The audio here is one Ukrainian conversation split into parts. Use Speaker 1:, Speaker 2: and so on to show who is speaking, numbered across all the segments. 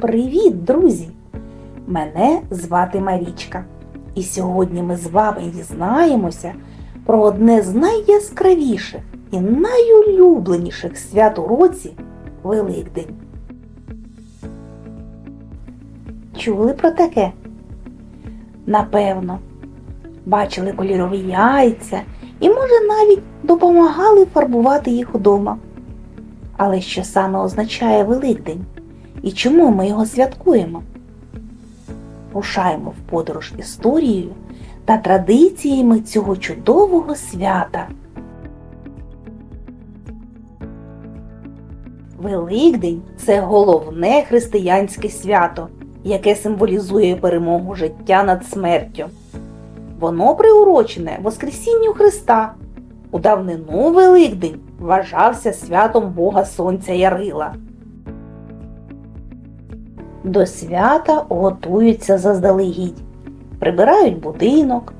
Speaker 1: Привіт, друзі! Мене звати Марічка. І сьогодні ми з вами дізнаємося про одне з найяскравіших і найулюбленіших свят у році Великдень. Чули про таке? Напевно, бачили кольорові яйця і, може, навіть допомагали фарбувати їх удома. Але що саме означає Великдень і чому ми його святкуємо? Рушаємо в подорож історією та традиціями цього чудового свята. Великдень це головне християнське свято, яке символізує перемогу життя над смертю. Воно приурочене Воскресінню Христа. У давнину Великдень вважався святом Бога Сонця Ярила. До свята готуються заздалегідь, прибирають будинок,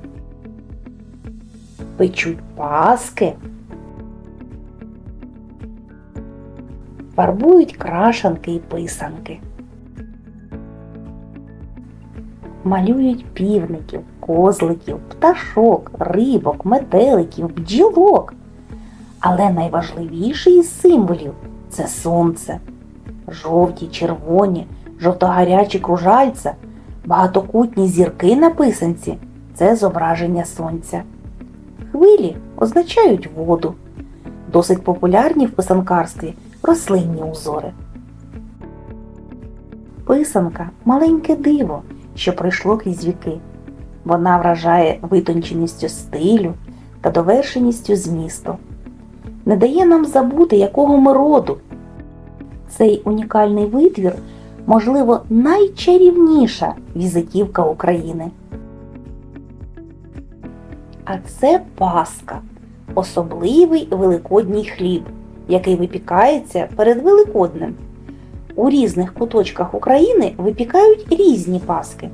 Speaker 1: печуть паски, фарбують крашанки і писанки, малюють півників, козликів, пташок, рибок, метеликів, бджілок. Але найважливіший із символів це сонце. Жовті, червоні, жовтогарячі кружальця, багатокутні зірки на писанці це зображення сонця. Хвилі означають воду. Досить популярні в писанкарстві рослинні узори. Писанка маленьке диво, що пройшло крізь віки. Вона вражає витонченістю стилю та довершеністю змісту. Не дає нам забути, якого ми роду. Цей унікальний витвір, можливо, найчарівніша візитівка України. А це Паска особливий великодній хліб, який випікається перед Великоднем. У різних куточках України випікають різні паски: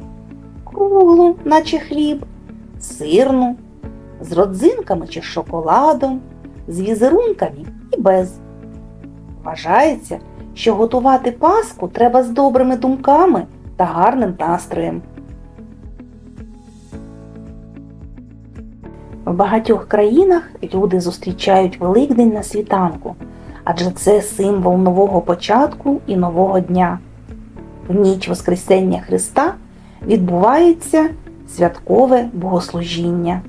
Speaker 1: круглу, наче хліб, сирну, з родзинками чи шоколадом, з візерунками і без. Вважається, що готувати паску треба з добрими думками та гарним настроєм. В багатьох країнах люди зустрічають Великдень на світанку, адже це символ нового початку і нового дня. В ніч Воскресення Христа відбувається святкове богослужіння.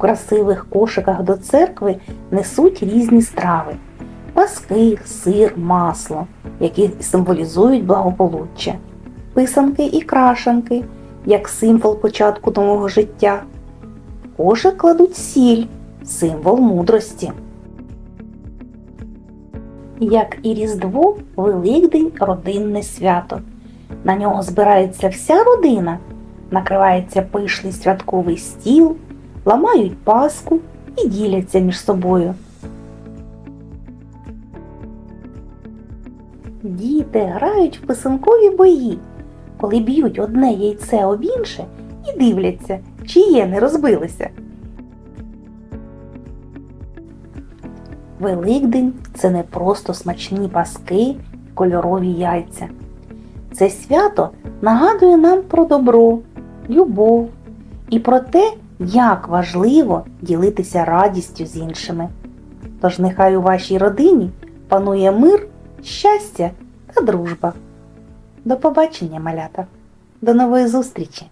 Speaker 1: Красивих кошиках до церкви несуть різні страви паски, сир, масло, які символізують благополуччя, писанки і крашанки як символ початку нового життя. Кошик кладуть сіль, символ мудрості. Як і Різдво, Великдень родинне свято. На нього збирається вся родина, накривається пишний святковий стіл, ламають паску і діляться між собою. Діти грають в писанкові бої, коли б'ють одне яйце об інше і дивляться, чиє не розбилося. Великдень це не просто смачні паски кольорові яйця. Це свято нагадує нам про добро, любов і про те, як важливо ділитися радістю з іншими. Тож нехай у вашій родині панує мир, щастя та дружба. До побачення, малята! До нової зустрічі!